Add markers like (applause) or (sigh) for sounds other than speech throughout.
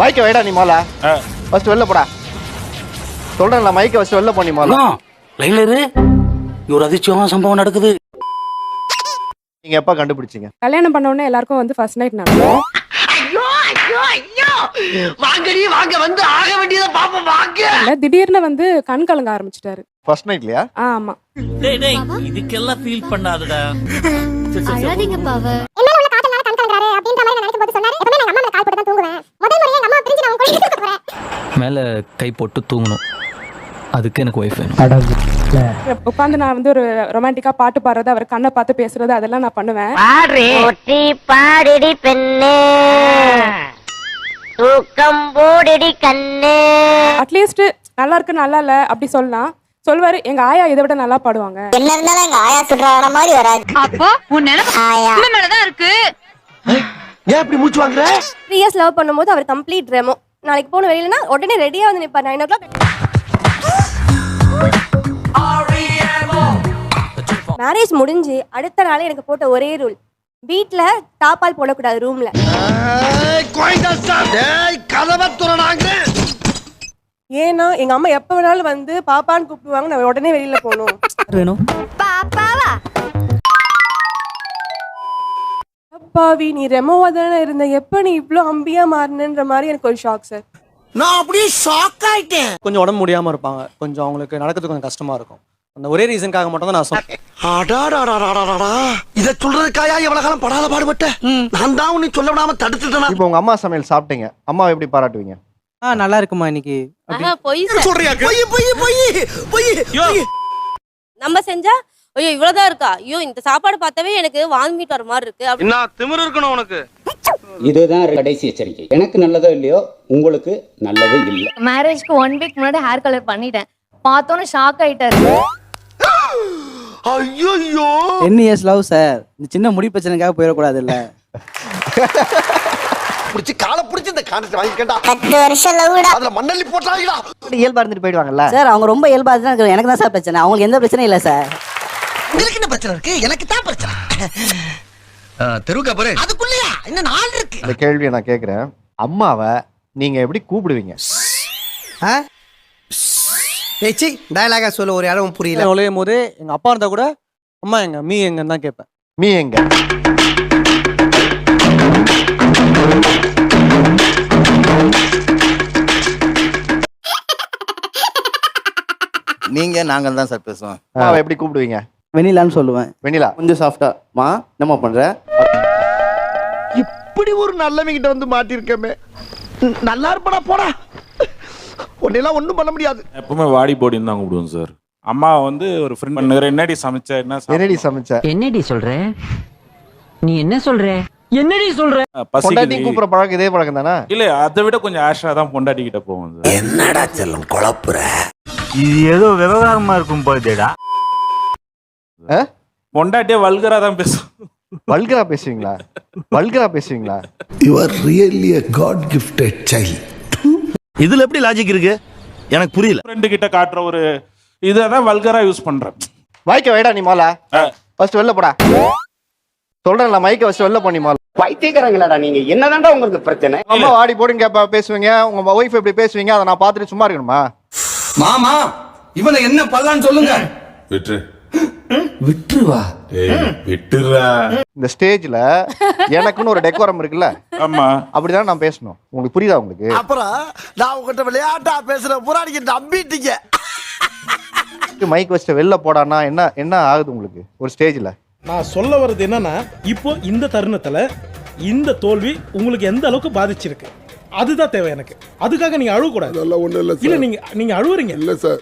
மைக்க வைடா நீ மோல ஃபர்ஸ்ட் வெளில போடா. சொல்றேன்ல மைக்க ஃபர்ஸ்ட் வெளில போ நீ மோல லைன்ல இரு. ஒரு அதிர்ச்சியமான சம்பவம் நடக்குது. நீங்க எப்ப கண்டுபிடிச்சீங்க? கல்யாணம் பண்ண உடனே எல்லாருக்கும் வந்து ஃபர்ஸ்ட் நைட் நடக்கும் வாங்கடி வாங்க வந்து ஆக வேண்டியதை பாப்போம் வாங்க. இல்ல திடீர்னு வந்து கண் கலங்க ஆரம்பிச்சிட்டாரு. ஃபர்ஸ்ட் நைட்லயா ஆமா. டேய் டேய் இதுக்கெல்லாம் ஃபீல் பண்ணாதடா. அழாதீங்க பாவ அப்படின்ற மாதிரி நான் நினைக்கும் போது சொன்னாரு. எப்பவுமே நான் அம்மா மேல கால் போட்டு தான் தூங்குவேன். முதல் முறையா எங்க அம்மா பிரிஞ்சு நான் உங்க கூட இருக்க போறேன். மேலே கை போட்டு தூங்கணும். அதுக்கு எனக்கு ஒய்ஃப் வேணும். உட்காந்து நான் வந்து ஒரு ரொமான்டிக்கா பாட்டு பாடுறது அவர் கண்ணை பார்த்து பேசுறது அதெல்லாம் நான் பண்ணுவேன். பாடிடி பெண்ணே. தூக்கம் போடிடி கண்ணே. அட்லீஸ்ட் நல்லா இருக்கு நல்லா இல்ல அப்படி சொல்லலாம். சொல்வாரு எங்க ஆயா இதை விட நல்லா பாடுவாங்க. என்ன இருந்தாலும் எங்க ஆயா சொல்ற மாதிரி வராது. அப்போ உன் நினைப்பு ஆயா. மேலதான் இருக்கு. ஏன் இப்படி மூச்சு வாங்குற? த்ரீ இயர்ஸ் லவ் பண்ணும்போது அவர் கம்ப்ளீட் ரெமோ நாளைக்கு போன வெளியிலனா உடனே ரெடியா வந்து நிப்பார். நைன் ஓ கிளாக் மேரேஜ் முடிஞ்சு அடுத்த நாளே எனக்கு போட்ட ஒரே ரூல் வீட்ல தாப்பால் போடக்கூடாது ரூம்ல ஏன்னா எங்க அம்மா எப்ப வேணாலும் வந்து பாப்பான்னு கூப்பிடுவாங்க நான் உடனே வெளியில போகணும். வேணும். பாப்பாவா? அப்பாவி நீ ரெமோவா தானே இருந்த எப்ப நீ இவ்ளோ அம்பியா மாறினன்ற மாதிரி எனக்கு ஒரு ஷாக் சார் நான் அப்படியே ஷாக் ஆயிட்டேன். கொஞ்சம் உடம்பு முடியாம இருப்பாங்க. கொஞ்சம் அவங்களுக்கு நடக்கிறதுக்கு கொஞ்சம் கஷ்டமா இருக்கும். அந்த ஒரே ரீசனுக்காக மட்டும் தான் நான் சொன்னேன். அடாடாடாடாடாடா இத சொல்றதுக்காயா எவ்வளவு காலம் படாத பாடுபட்ட? நான் தான் உன்னை சொல்ல விடாம தடுத்துட்டேனா? இப்போ உங்க அம்மா சமையல் சாப்பிட்டீங்க. அம்மாவை எப்படி பாராட்டுவீங்க? ஆ நல்லா இருக்குமா இன்னைக்கு? பொய் சொல்றியா பொய் பொய் பொய் பொய் பொய். நம்ம செஞ்சா ஐயோ இவ்வளவுதான் இருக்கா? ஐயோ இந்த சாப்பாடு பார்த்தாவே எனக்கு வாமிட் வர மாதிரி இருக்கு. அப்படி என்ன திமிரு இருக்கணும் உனக்கு? இதுதான் கடைசி எச்சரிக்கை. எனக்கு நல்லதோ இல்லையோ உங்களுக்கு நல்லது இல்லை. மேரேஜ்க்கு ஒன் வீக் முன்னாடி ஹேர் கலர் பண்ணிட்டேன். பார்த்தோன்னே ஷாக் ஆயிட்டாரு. ஐயோ டென் இயர்ஸ் லவ் சார் இந்த சின்ன முடி பிரச்சனைக்காக போயிடக்கூடாது இல்ல புடிச்சு காலை புடிச்சு இந்த காண்டத்தை வாங்கிக்கண்டா பத்து வருஷம் லவ்டா அதுல மண்ணள்ளி போட்டாங்களா? இயல்பா இருந்துட்டு போயிடுவாங்கல்ல. சார் அவங்க ரொம்ப இயல்பா தான் இருக்கு எனக்கு தான் சார் பிரச்சனை. அவங்களுக்கு எந்த பிரச்சனையும் இல்லை சார் உங்களுக்கு என்ன பிரச்சனை இருக்கு? எனக்கு தான் பிரச்சனை. தெருவுக்கு அப்புறம் அதுக்குள்ளயா? இன்னும் நாள் இருக்கு. இந்த கேள்வியை நான் கேக்குறேன். அம்மாவை நீங்க எப்படி கூப்பிடுவீங்க? ஏச்சி டயலாகா சொல்ல ஒரு இடம் புரியல. நுழையும் போது எங்க அப்பா இருந்தா கூட அம்மா எங்க மீ எங்கன்னு தான் கேட்பேன். மீ எங்க? நீங்க நாங்கள் தான் சார் பேசுவோம். அம்மாவை எப்படி கூப்பிடுவீங்க? வெண்ணிலான்னு சொல்லுவேன். வெண்ணிலா. கொஞ்சம் சாஃப்டா மா என்னம்மா பண்ற? இப்படி ஒரு நல்லவங்கிட்ட வந்து மாட்டிருக்கமே நல்லா இருப்படா போடா. உன்னெல்லாம் ஒண்ணும் பண்ண முடியாது. எப்பவுமே வாடி போடின்னு தான் கூப்பிடுவோம் சார். அம்மா வந்து ஒரு ஃப்ரெண்ட் பண்ணுகிற என்னடி சமைச்ச? என்ன சாப்பிட்ட? என்னடி சமைச்ச? என்னடி சொல்ற? நீ என்ன சொல்ற? என்னடி சொல்ற? பொண்டாட்டி பசிக்குது கூப்பிடுற பழக்கம் இதே பழக்கம் தானே? இல்ல அதை விட கொஞ்சம் ஆஷா தான் பொண்டாட்டி கிட்ட போவோம் சார். என்னடா செல்லம் குழப்புற? இது ஏதோ விவகாரமா இருக்கும் போதேடா பொண்டாட்டியே வல்கரா தான் பேசும். வல்கரா பேசுவீங்களா? வல்கரா பேசுவீங்களா? You are really a got gifted child. இதுல எப்படி லாஜிக் இருக்கு? எனக்கு புரியல. ஃப்ரெண்டு கிட்ட காட்டுற ஒரு இதை தான் வல்கரா யூஸ் பண்றேன். மைக்க வைடா நீ மோல. ஃபர்ஸ்ட் வெளில போடா. சொல்றேன்ல மைக்க ஃபர்ஸ்ட் வெளில போ நீ மோல. பைத்தியக்காரங்களாடா நீங்க? என்னதான்டா உங்களுக்கு பிரச்சனை? அம்மா வாடி போடுங்க பேசுவீங்க. உங்க ஒய்ஃப் எப்படி பேசுவீங்க? அதை நான் பார்த்துட்டு சும்மா இருக்கணுமா? மாமா இவனை என்ன பண்ணலான்னு சொல்லுங்க. விட்டு விட்டுருவா. விட்டுறா. இந்த ஸ்டேஜ்ல எனக்குன்னு ஒரு டெக்கோரம் இருக்குல்ல? ஆமா. அப்படிதான் நான் பேசணும். உங்களுக்கு புரியுதா உங்களுக்கு? அப்புறம் நான் உங்ககிட்ட விளையாட்டா பேசுற புறாடிக்கு நம்பிட்டீங்க. மைக் வச்சுட்டு வெளில போடானா என்ன என்ன ஆகுது உங்களுக்கு ஒரு ஸ்டேஜ்ல நான் சொல்ல வர்றது என்னன்னா இப்போ இந்த தருணத்துல இந்த தோல்வி உங்களுக்கு எந்த அளவுக்கு பாதிச்சிருக்கு? அதுதான் தேவை எனக்கு. அதுக்காக நீங்க அழுவ கூடாது இல்ல நீங்க நீங்க அழுவுறீங்க. இல்ல சார்.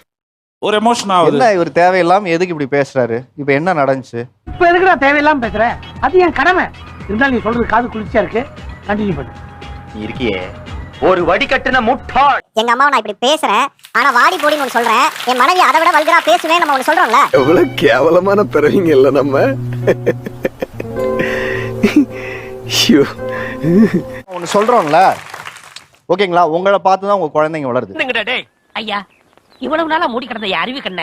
ஒரு எமோஷன் ஆகுது. என்ன இவர் தேவையில்லாம எதுக்கு இப்படி பேசுறாரு? இப்போ என்ன நடந்துச்சு? இப்ப எதுக்குடா தேவையில்லாம பேசுற? அது என் கடமை. இருந்தாலும் நீ சொல்றது காது குளிர்ச்சியா இருக்கு. கண்டினியூ பண்ணு. நீ இருக்கியே. ஒரு வடிகட்டின முட்டாள். எங்க அம்மாவை நான் இப்படி பேசுறேன். ஆனா வாடி போடின்னு ஒன்று சொல்றேன். என் மனைவி அதை விட வல்கரா பேசுவேன் நம்ம ஒன்று சொல்றோம்ல. எவ்வளவு கேவலமான பிறவிங்க இல்ல நம்ம. ஒன்று சொல்றோம்ல. ஓகேங்களா? உங்களை பார்த்து தான் உங்க குழந்தைங்க வளருது. டேய்? ஐயா இவ்வளவு நாளா மூடி கிடந்த அறிவு கண்ண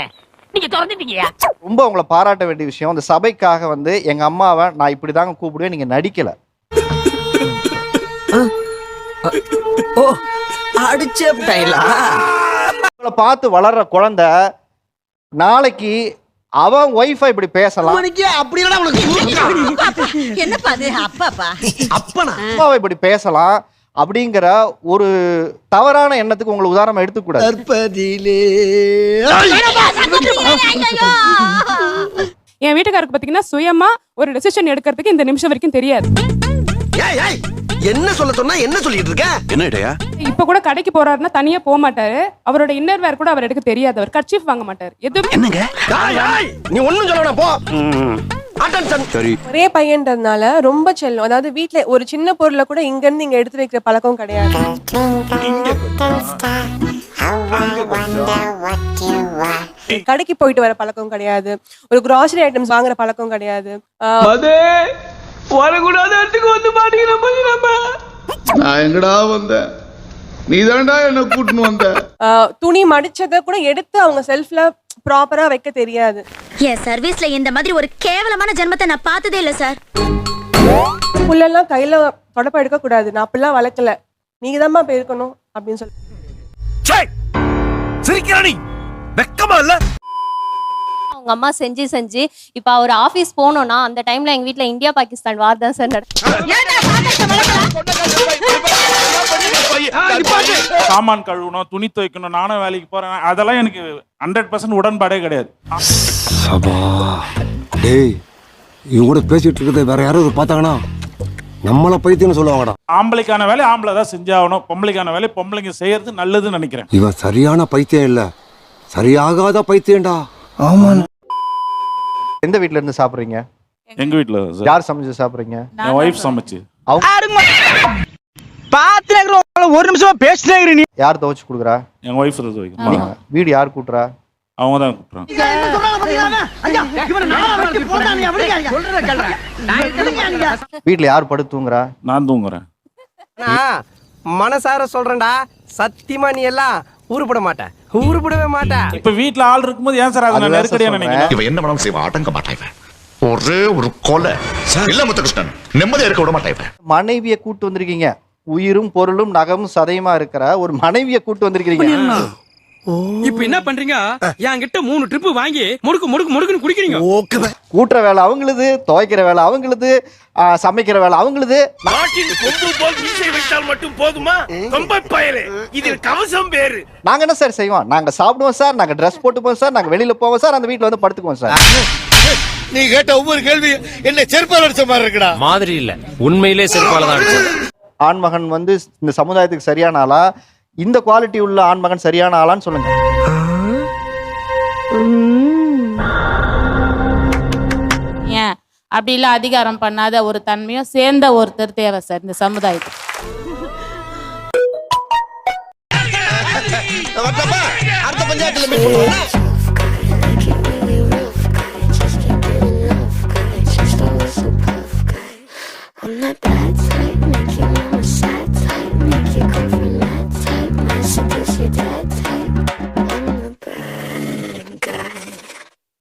நீங்க திறந்துட்டீங்கயா? ரொம்ப உங்களை பாராட்ட வேண்டிய விஷயம் அந்த சபைக்காக வந்து எங்க அம்மாவை நான் இப்படி தாங்க கூப்பிடுவேன் நீங்க நடிக்கல. ஓ அடிச்சே விட்டாங்களா உங்களை பார்த்து வளர்ற குழந்தை நாளைக்கு அவன் ஒய்ஃபை இப்படி பேசலாம். அப்படி உனக்கு. என்னப்பா அது? அப்பாப்பா. அப்பனா? அம்மாவை இப்படி பேசலாம். அப்படிங்கிற ஒரு தவறான எண்ணத்துக்கு உங்களை உதாரணமா எடுத்துக்கூடாது. தற்பதிலே என் வீட்டுக்காருக்கு பார்த்தீங்கன்னா சுயமா ஒரு டெசிஷன் எடுக்கிறதுக்கு இந்த நிமிஷம் வரைக்கும் தெரியாது. ஏய் ஏய் என்ன சொல்ல சொன்னா என்ன சொல்லிட்டு இருக்க? என்ன இடையா? இப்ப கூட கடைக்கு போறாருன்னா தனியா போக மாட்டாரு. அவரோட இன்னர் வேர் கூட அவர் எடுக்க தெரியாது. அவர் கர்ச்சீஃப் வாங்க மாட்டாரு. எதுவுமே என்னங்க? நீ ஒண்ணும் சொல்ல வேணாம், போ. சரி. ஒரே பையன்றதுனால ரொம்ப செல்லம். அதாவது வீட்ல ஒரு சின்ன பொருளை கூட இங்க இருந்து இங்க எடுத்து வைக்கிற பழக்கம் கிடையாது. கடைக்கு போயிட்டு வர பழக்கம் கிடையாது. ஒரு கிராசரி ஐட்டம்ஸ் வாங்குற பழக்கம் கிடையாது. ஆஹ் வரக்கூடாத இடத்துக்கு வந்து நான் எங்கடா வந்தேன்? நீ என்ன கூட்டின்னு வந்த. ஆஹ் துணி மடிச்சதை கூட எடுத்து அவங்க செல்ஃப்ல ப்ராப்பரா வைக்க தெரியாது. என் சர்வீஸ்ல இந்த மாதிரி ஒரு கேவலமான ஜென்மத்தை நான் பார்த்ததே இல்ல சார். புல்லெல்லாம் கையில தொடப்ப எடுக்க கூடாது. நான் அப்படிலாம் வளர்க்கல. நீங்க தான்மா போயிருக்கணும் அப்படின்னு சொல்லி. சிரிக்கிறானி வெக்கமா இல்ல? அவங்க அம்மா செஞ்சு செஞ்சு இப்ப அவர் ஆபீஸ் போனோம்னா அந்த டைம்ல எங்க வீட்ல இந்தியா பாகிஸ்தான் வார் தான் சார் நடக்கும். சாமான் கழுவணும் துணி துவைக்கணும் நானும் வேலைக்கு போறேன். அதெல்லாம் எனக்கு ஹண்ட்ரட் பர்சன்ட் உடன்பாடே கிடையாது. சபா. டேய் இவங்க கூட பேசிட்டு இருக்கிறத வேற யாராவது பார்த்தாங்கன்னா நம்மள பைத்தியம்னு சொல்லுவாங்கடா. ஆம்பளைக்கான வேலை ஆம்பளை தான் செஞ்சாகணும். பொம்பளைக்கான வேலை பொம்பளைங்க செய்யறது நல்லதுன்னு நினைக்கிறேன். இவன் சரியான பைத்தியம் இல்ல. சரியாகாத பைத்தியம்டா. ஆமா. எந்த வீட்ல இருந்து சாப்பிடுறீங்க? எங்க சார். யார் சமைச்சு சாப்பிடுறீங்க? என் ஒய்ஃப் சமைச்சு. ஒரு நிமிஷமா பேசினே யார் துவைச்சு கொடுக்குறா? என் ஒய்ஃப் தான் துவைக்கும். வீடு யார் கூட்டுறா? அவங்க தான் கூப்பிட்றாங்க வீட்ல யார் படுத்து தூங்குறா? நான் தூங்குறேன். மனசார சொல்றேன்டா. சத்தியமா நீ எல்லாம் உருப்பட மாட்ட. உருப்படவே மாட்ட. இப்ப வீட்ல ஆள் இருக்கும்போது ஏன் சார் அதை நெருக்கடியா நினைக்கிறேன் இவன் என்ன வேணாலும் செய்வான்? அடங்க மாட்டான் ஒரே ஒரு கொலை. இல்ல முத்துகிருஷ்ணன். நிம்மதியா இருக்க விட மாட்டான் மனைவியை கூட்டு வந்திருக்கீங்க. உயிரும் பொருளும் நகமும் சதையுமா இருக்கிற ஒரு மனைவியை கூட்டு வந்திருக்கீங்க இப்ப என்ன பண்றீங்க? என்கிட்ட மூணு ட்ரிப் வாங்கி முடுக்கு முடுக்கு முடுக்குன்னு குடிக்கிறீங்க. கூட்டுற வேலை அவங்களுது துவைக்கிற வேலை அவங்களுது சமைக்கிற வேலை அவங்களுது. நாட்டின் கொம்பு போல் மீசை வைத்தால் மட்டும் போதுமா? ரொம்ப பயலே. இதில் கவசம் வேறு. நாங்க என்ன சார் செய்வோம்? நாங்க சாப்பிடுவோம் சார் நாங்க ட்ரெஸ் போட்டுப்போம் சார் நாங்க வெளியில போவோம் சார் அந்த வீட்ல வந்து படுத்துக்குவோம் சார். நீ கேட்ட ஒவ்வொரு கேள்வி என்ன செருப்பால் அடிச்ச மாதிரி இருக்குடா. மாதிரி இல்ல. உண்மையிலே செருப்பால தான் அடிச்சது. ஆண்மகன் வந்து இந்த சமுதாயத்துக்கு சரியான ஆளா? இந்த குவாலிட்டி உள்ள ஆண்மகன் சரியான ஆளான்னு சொல்லுங்க. ஏன்? அப்படி இல்ல அதிகாரம் பண்ணாத ஒரு தன்மையும் சேர்ந்த ஒருத்தர் தேவை சார் இந்த சமுதாயத்துக்கு. (laughs) அடுத்த பஞ்சாயத்துல